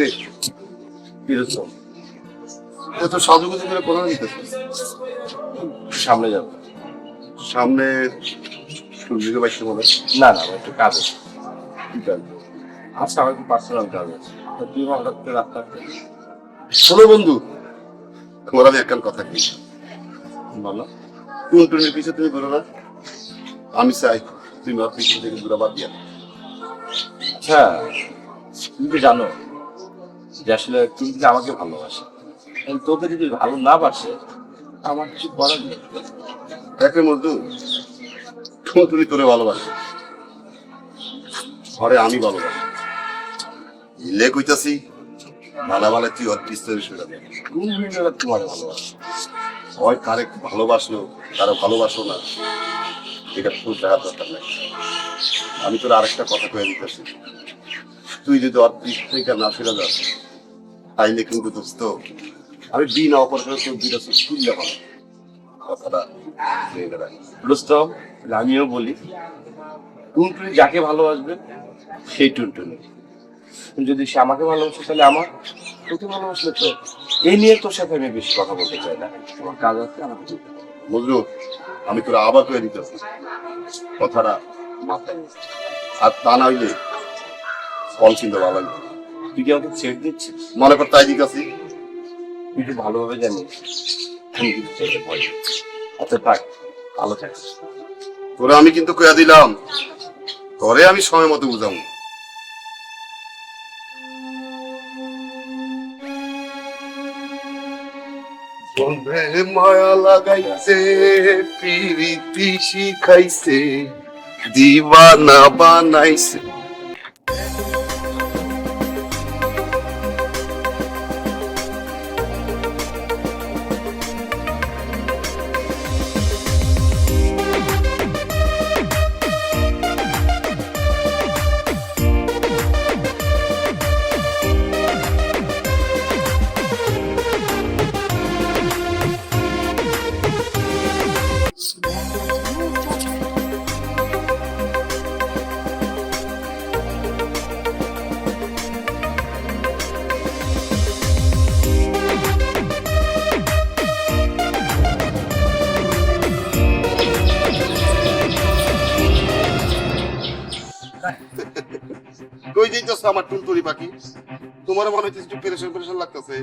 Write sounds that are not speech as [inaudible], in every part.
কিরে কীরকম এত সাজুগুজু করে নিতেছিস সামনে যাব সামনে সূর্যকে বাইশে বলে? না না একটু কাজ আছে। আচ্ছা আমার একটু পার্সোনাল কাজ আছে। তুই হঠাৎ করে রাস্তা শোনো বন্ধু তোমার আমি একখান কথা কি বলো। টুনটুনির পিছে তুমি বেরো না। আমি চাই তুমি আমার পিছন থেকে দূরা বাদ দিয়া। আচ্ছা তুমি তো জানো যে আসলে তুমি যদি আমাকে ভালোবাসে তোকে যদি ভালো না বাসে, আমার কিছু করার নেই। একের মধ্যে টুনটুনি তোরে ভালোবাসে। ঘরে আমি ভালোবাসি। ইলে কইতাছি ভালা ভালা তুই ওর পিস্তলে যাবে কোন মেয়েরা তোমার ভালোবাসে, হয় কারে ভালোবাসলো, কারও ভালোবাসো না, এটা তোর দেখার দরকার নাই। আমি তোর আরেকটা কথা কয়ে দিতেছি। তুই যদি ওর পিস থেকে না ফিরে যাস তাইলে কিন্তু দোস্ত আমি বিনা অপারেশন তোর দুইটা খুললে পাবো কথাটা তাহলে আমিও বলি, টুনটুনি যাকে ভালোবাসবে, সেই টুনটুনি। যদি সে আমাকে ভালোবাসে, তাহলে আমার তোকে ভালোবাসলে তো এই নিয়ে তোর সাথে আমি বেশি কথা বলতে চাই না। তোমার কাজ আছে, আমাকে। বুঝলো আমি তোর আবার কয়ে দিতেছি কথাটা মাথায়। আর তা না হইলে ফল কিন্তু ভালো তুই কি আমাকে ছেড়ে দিচ্ছিস? মনে কর তাই দিক আছি তুই তো ভালোভাবে জানিস। আমি কিন্তু ছেড়ে ভয় আচ্ছা থাক ভালো থাকিস তোরে আমি কিন্তু কয়ে দিলাম তোরে আমি সময় মতো বুঝাবো। মায়া লাগাইছে পিরিতি শিখাইছে দিবানা বানাইছে। যাইতেছ আমার টুনটুরি পাখি তোমার মনে হচ্ছে একটু পেরেশান পেরেশান লাগতেছে।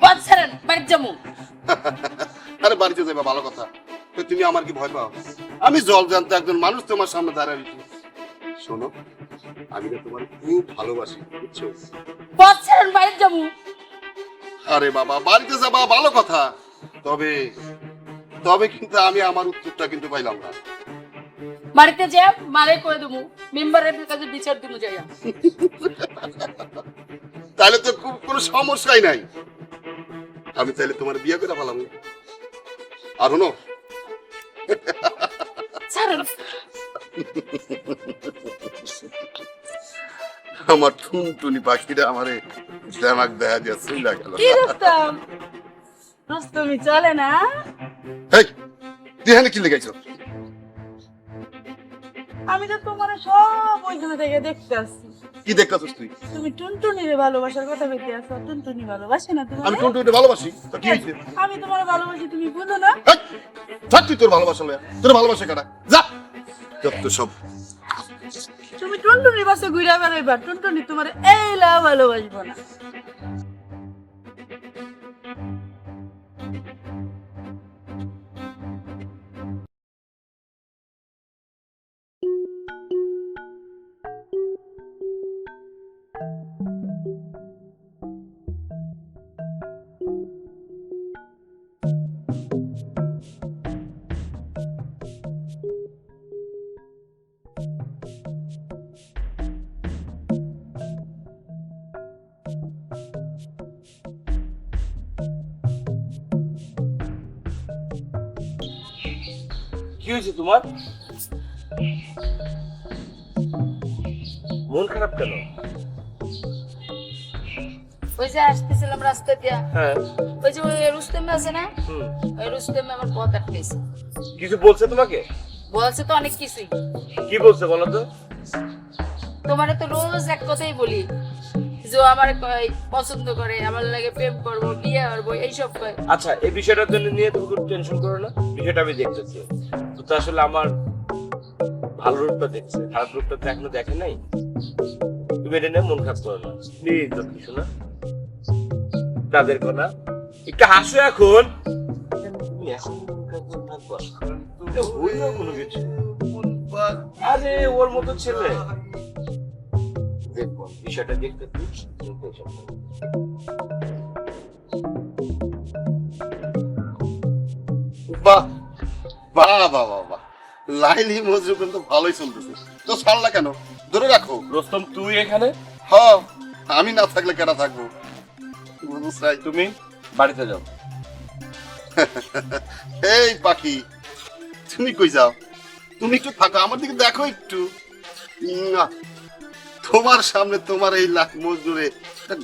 বাদ ছাড়েন বাড়ির যাব। [laughs] আরে বাড়িতে যাবে ভালো কথা। তো তুমি আমার কি ভয় পাও? আমি জল জানতে একজন মানুষ তোমার সামনে রয়েছে। শোনো আমি না তোমার খুব ভালোবাসি বুঝছ? বাদ ছাড়েন বাড়ির যাব। আরে বাবা বাড়িতে যাবা ভালো কথা। তবে তবে কিন্তু আমি আমার উত্তরটা কিন্তু পাইলাম না। বাড়িতে যা মারে করে দেবো। মেম্বারের কাছে বিচার দেবো যাইয়া তাহলে তো খুব কোনো সমস্যাই নাই। আমি তাহলে তোমার বিয়ে করে ফেলাম। আর হনো ছাড়েন। আমার টুনটুনি পাখিটা আমারে জামাক দেখা দিয়ে চলে গেল। কি রুস্তম? রুস্তমি চলে না? এই তুই এখানে কি লেগেছো আমি তো তোমার সব ওইখানে থেকে দেখতে আসছি। কি দেখতেছিস তুই? তুমি টুনটুনিরে ভালোবাসার কথা বলতে আসো। টুনটুনি ভালোবাসে না তুমি আমি তোমার ভালোবাসি। তো কি হয়েছে? আমি তোমার ভালোবাসি তুমি বুঝো না। থাক তুই তোর ভালোবাসা লয়া। তোর ভালোবাসা কাটা। যা। যত সব। তুমি টুনটুনির পাশে ঘুরে বেড়াইবা। টুনটুনি তোমার এইলা ভালোবাসবো না। হয়েছে তোমার? মন খারাপ কেন? ওই যে আসতেছিলাম রাস্তা দিয়া। হ্যাঁ। ওই যে ওই রুস্তেম আছে না। ওই রুস্তেম আমার পথ আটকেছে কিছু বলছে তোমাকে? বলছে তো অনেক কিছুই। কি বলছে বলো তো? তোমারে তো রোজ এক কথাই বলি। নিজেও আমার পছন্দ করে, আমার লাগে প্রেম করব, বিয়ে করব, এইসব কয়। আচ্ছা এই বিষয়টা তো নিয়ে তুমি টেনশন করো না, বিষয়টা আমি দেখতেছি তো আসলে আমার ভালো রূপটা দেখছে, খারাপ রূপটা তো এখনও দেখে নাই। তুমি এটা নিয়ে মন খারাপ করো না। প্লিজ কিছু না। তাদের কথা। একটু হাসো এখন। তুমি এখন হইল কোনো কিছু? আরে, ওর মতো ছেলে। দেখব বিষয়টা দেখতে বাহ বাহ বাহ বাহ বাহ। লাইলি মজরু কিন্তু ভালোই চলতেছে। তো ছাড়লা কেন? ধরে রাখো। রোস্তম তুই এখানে? হ আমি না থাকলে কেনা থাকব? বুঝছাই তুমি বাড়িতে যাও। [laughs] এই পাখি তুমি কই যাও? তুমি একটু থাকো আমার দিকে দেখো একটু। না। তোমার সামনে তোমার এই লাখ মজদুরে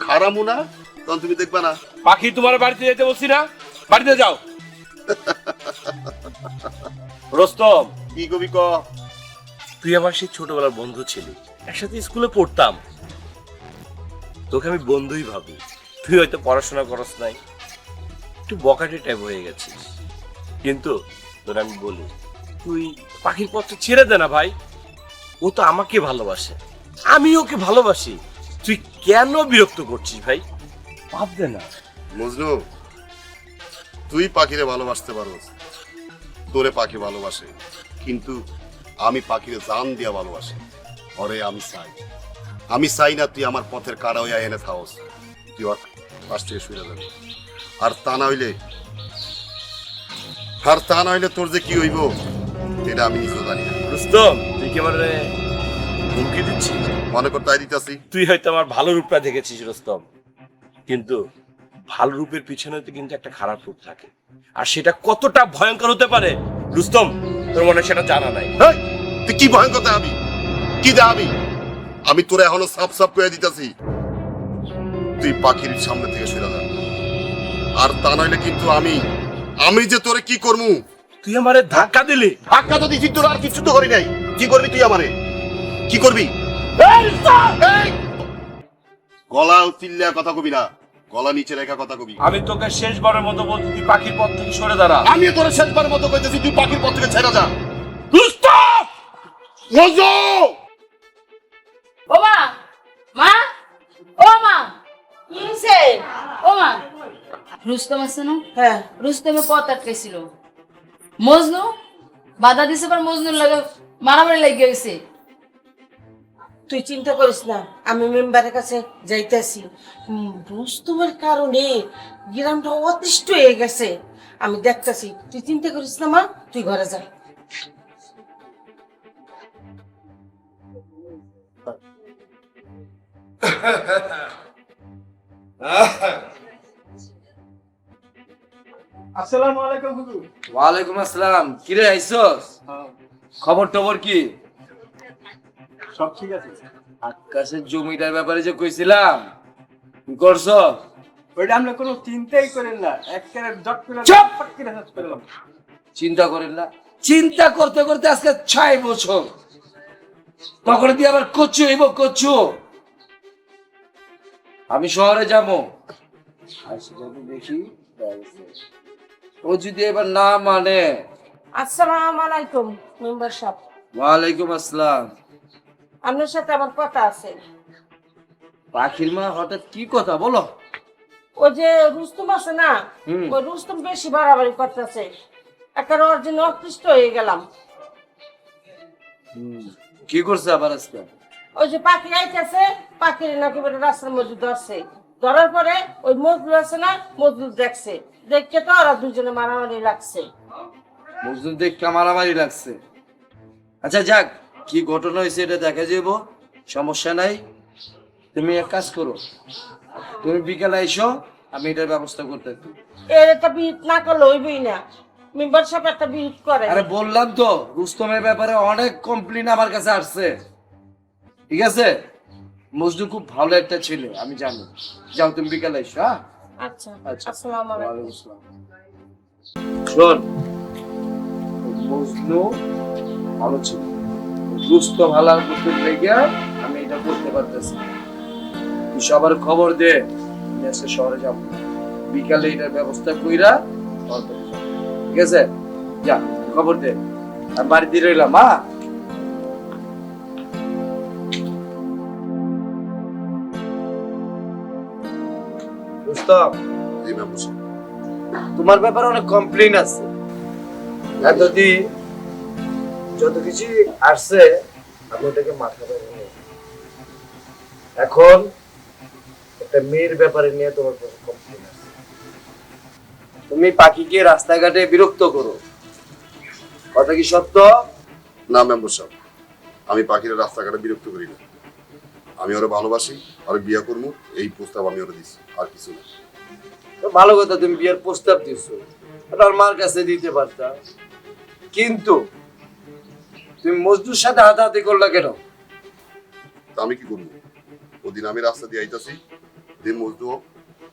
ঘাড়ামু না? তখন তুমি দেখবা না। পাখি তোমার বাড়িতে যেতে বলছি না? বাড়িতে যাও। রোস্তম। কি কবি ক তুই আমার সেই ছোটবেলার বন্ধু ছিলি। একসাথে স্কুলে পড়তাম। তোকে আমি বন্ধুই ভাবি। তুই হয়তো পড়াশোনা করস নাই। একটু বকাটে টাইপ হয়ে গেছিস। কিন্তু তোর আমি বলি তুই পাখির পথটা ছেড়ে দে না ভাই। ও তো আমাকে ভালোবাসে। আমি ওকে ভালোবাসি। তুই কেন বিরক্ত করছিস ভাই? ভাব দে না। মজনু তুই পাখিরে ভালোবাসতে পারোস। তোরে পাখি ভালোবাসে কিন্তু আমি পাখিরে জান দিয়া ভালোবাসি। ওরে আমি চাই। আমি চাই না তুই আমার পথের কারা হইয়া এনে থাকস তুই ওর পাশ থেকে শুয়ে যাবি। আর তা না হইলে আর তা না হইলে তোর যে কি হইব এটা আমি নিজেও জানি না। রুস্তম তুই কি আমার হুমকি দিচ্ছিস মনে কর তাই দিতেছি। তুই হয়তো আমার ভালো রূপটা দেখেছিস রুস্তম। কিন্তু ভালো রূপের পিছনে তো কিন্তু একটা খারাপ রূপ থাকে। আর সেটা কতটা ভয়ঙ্কর হতে পারে রুস্তম? তোর মনে হয় সেটা জানা নাই। তুই কি ভয়ঙ্কর দেখাবি কি দেখাবি আমি তোরে এখনও সাপ সাপ করে দিতেছি। তুই পাখির সামনে থেকে সরে যা। আর তা নইলে কিন্তু আমি আমি যে তোরে কি করমু? তুই আমারে ধাক্কা দিলি। ধাক্কা তো দিছি তোর আর কিছু তো করি নাই। কি করবি তুই আমারে? কি করবি? এই! গলা চিল্লা কথা কবি না। গলা নিচে রেখা কথা কবি। আমি তোকে শেষবারের মতো বলছি তুই পাখির পথ থেকে সরে দাঁড়া। আমি তোর শেষবারের মতো কইতেছি তুই পাখির পথ থেকে ছেড়ে যা। রুস্তম মজু! মা! মা! ও মা! কি হয়েছে ও মা! রুস্তম আছে না? হ্যাঁ। রুস্তমে পথ আটকাইছিল। মজনু বাধা দিছে পর মজনুর লাগে মারামারি লেগে গেছে। তুই চিন্তা করিস না আমি মেম্বারের কাছে যাইতেছি। রুস্তমের কারণে গ্রামটা অতিষ্ঠ হয়ে গেছে। আমি দেখতেছি তুই চিন্তা করিস না মা তুই ঘরে যা। আসসালামু আলাইকুম হুজুর। ওয়ালাইকুম আসসালাম। কিরে আইসস? খবর টবর কি? সব ঠিক আছে। আকাশের জমিটার ব্যাপারে যে কইছিলাম করছ? ওইটা আমরা কোনো চিন্তাই করেন না। একেবারে জট করে চুপ! করে শেষ করলাম চিন্তা করেন না। চিন্তা করতে করতে আজকে ছয় বছর। তখন দিয়ে আবার কচু হইব কচু। আমি শহরে যাব। যাব দেখি ও যদি এবার না মানে? আসসালাম আলাইকুম মেম্বার সাহেব। ওয়ালাইকুম আসসালাম। আপনার সাথে আমার কথা আছে। পাখির মা হঠাৎ কি কথা বলো? ওই যে রুস্তম আছে না ওই রুস্তম বেশি বাড়াবাড়ি করতেছে। একটা ওর জন্য অতিষ্ঠ হয়ে গেলাম। কি করছে আবার আজকে? ওই যে পাখি আইতেছে পাখির নাকি বলে রাস্তার মধ্যে ধরছে। ধরার পরে ওই মজদুর আছে না মজদুর দেখছে। দেখতে তো ওরা দুজনে মারামারি লাগছে। মজদুর দেখে মারামারি লাগছে। আচ্ছা যাক কি ঘটনা হয়েছে এটা দেখা যাব সমস্যা নাই। তুমি এক কাজ করো তুমি বিকালে এসো আমি এটার ব্যবস্থা করতে একটা বিহিত না করলে হইবই না। মেম্বার সাহেব একটা বিহিত করে। আরে বললাম তো রুস্তমের ব্যাপারে অনেক কমপ্লেন আমার কাছে আসছে। ঠিক আছে? মজদু খুব ভালো একটা ছেলে আমি জানি। যাও তুমি বিকালে এসো হ্যাঁ? আচ্ছা আচ্ছা। আসসালামু আলাইকুম। শোন মজনু ভালো ছিল। রুস্ত ভালো করতে লেগে আমি এটা করতে পারতেছি তুই সবার খবর দে আমি আজকে শহরে যাব। বিকালে এটার ব্যবস্থা কইরা ঠিক আছে? যা খবর দে। আমি বাড়িতে রইলাম মা তোমার ব্যাপারে অনেক কমপ্লেন আছে। এতদিন যত কিছু আসছে আমি ওটাকে মাথা ধরে এখন একটা মেয়ের ব্যাপারে নিয়ে তোমার কমপ্লেন আছে? তুমি পাখিকে রাস্তাঘাটে বিরক্ত করো। কথা কি সত্য? না মেম্বার সাহেব আমি পাখিরা রাস্তাঘাটে বিরক্ত করি না। আমি ওরা ভালোবাসি আর বিয়ে করব এই প্রস্তাব আমি ওরা দিচ্ছি আর কিছু না। তো ভালো কথা তুমি বিয়ের প্রস্তাব দিছো। ওটা মার কাছে দিতে পারতা। কিন্তু তুমি মজদুর সাথে হাতাহাতি করলা কেন? তা আমি কি করব? ওদিন আমি রাস্তা দিয়ে আইতাছি দিন মজদুর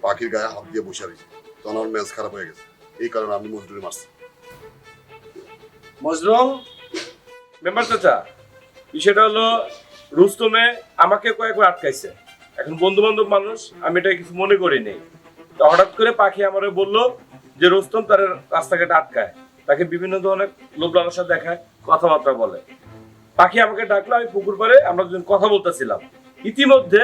পাখির গায়ে হাত দিয়ে বসে রয়েছে। তখন আমার মেজ খারাপ হয়ে গেছে। এই কারণে আমি মজদুরে মারছি। মজরুম মেম্বার চাচা বিষয়টা হলো রুস্তমে আমাকে কয়েকবার আটকাইছে। এখন বন্ধু বান্ধব মানুষ আমি এটা কিছু মনে করি নেই। তো হঠাৎ করে পাখি আমারে বলল যে রুস্তম তার রাস্তাঘাটে আটকায়। তাকে বিভিন্ন ধরনের লোভ লালসা দেখায়। কথাবার্তা বলে। পাখি আমাকে ডাকলো আমি পুকুর পাড়ে আমরা দুজন কথা বলতেছিলাম। ইতিমধ্যে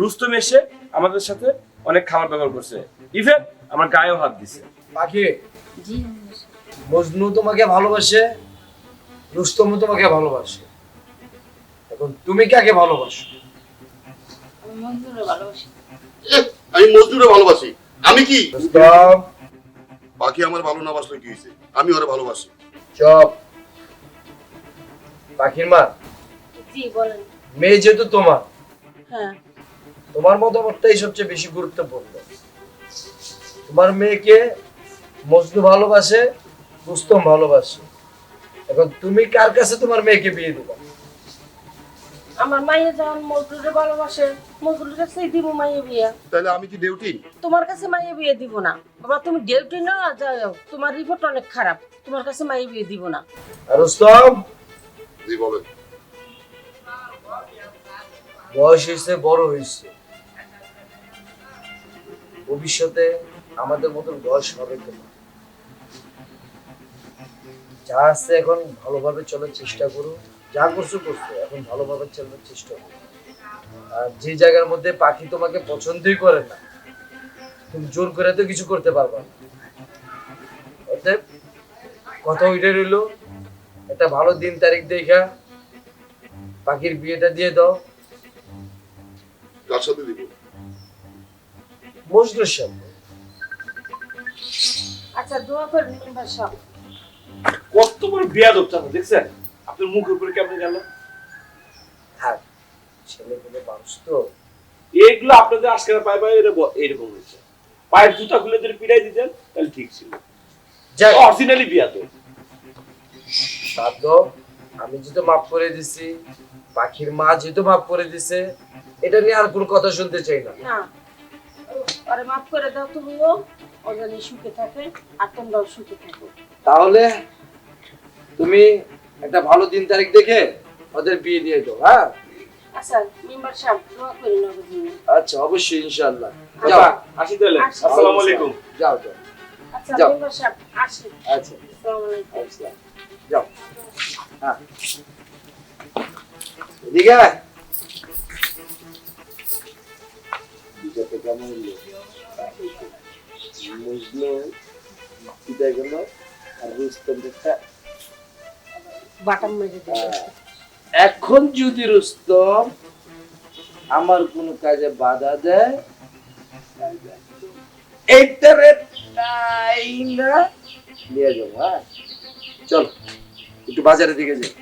রুস্তম এসে আমাদের সাথে অনেক খাবার ব্যবহার করছে। ইভেন আমার গায়েও হাত দিছে। পাখি মজনু তোমাকে ভালোবাসে রুস্তমও তোমাকে ভালোবাসে। এখন তুমি কাকে ভালোবাসো? আমি মঞ্জুরে ভালোবাসি। আমি মজদুরে ভালোবাসি। আমি কি? রুস্তম। পাখি আমার ভালো না বাসলে কি হয়েছে আমি ওরা ভালোবাসি। চপ। পাখির মা? জি বলেন। মেয়ে যেহেতু তোমার হ্যাঁ। তোমার মতামতটাই সবচেয়ে বেশি গুরুত্বপূর্ণ। তোমার মেয়েকে মজনু ভালোবাসে রুস্তম ভালোবাসে। এখন তুমি কার কাছে তোমার মেয়েকে বিয়ে দিবা? আমার মাইয়া যখন মজদুরে ভালোবাসে মজদুরের কাছেই দিব মাইয়া বিয়া। তাহলে আমি কি ডিউটি তোমার কাছে মাইয়া বিয়ে দিব না। বাবা তুমি ডিউটি না যাও তোমার রিপোর্ট অনেক খারাপ। তোমার কাছে মাইয়া বিয়ে দিব না। আর রুস্তম জি, বলেন। বয়স হয়েছে, বড় হয়েছে। ভবিষ্যতে আমাদের মতন বয়স হবে যা আছে এখন ভালোভাবে চলার চেষ্টা করো যা করছ করছ, এখন ভালোভাবে চলার চেষ্টা করো আর যে জায়গার মধ্যে পাখি তোমাকে পছন্দই করে না, তুমি জোর করে তো কিছু করতে পারবা না। কথা ওইটাই রইল। একটা ভালো দিন তারিখ দেখা। পাখির বিয়েটা দিয়ে দাও। কার সাথে দিব সাথে আচ্ছা দোয়া করেন মেম্বার সাহেব কত বড় বিয়া দেখছেন? আপনার মুখের উপরে কেমন গেল? থাক পেলে মানুষ তো। এগুলো আপনাদের আজকের পায়ে পায়ে এরকম হয়েছে। পায়ের জুতা খুলে যদি পিড়াই দিতেন তাহলে ঠিক ছিল। অরিজিনালি বিয়া তো সাধ্য। আমি যেহেতু মাফ করে দিছি পাখির মা যেহেতু মাফ করে দিছে এটা নিয়ে আর কোনো কথা শুনতে চাই না। না। আরে মাফ করে দাও তুমিও ও যেন সুখে থাকে আর তোমরাও সুখে থাকো। তাহলে তুমি একটা ভালো দিন তারিখ দেখে ওদের বিয়ে দিয়ে দাও হ্যাঁ? আচ্ছা মেম্বার সাহেব দোয়া করি না আচ্ছা অবশ্যই ইনশাআল্লাহ। যাও। আচ্ছা আসি তাহলে। আসি। আসসালামু আলাইকুম। যাও যাও। আচ্ছা যাও। মেম্বার সাহেব আসি। আচ্ছা। আসসালামু আলাইকুম। আসসালাম। যাও। হ্যাঁ। এদিকে কেমন হলো? বিদায় গেল। আর রুস্তম একটা বাটাম মেরে এখন যদি রুস্তম আমার কোনো কাজে বাধা দেয় এইটারে তাই না? নিয়ে যাব হ্যাঁ। চল। একটু বাজারের দিকে যাই।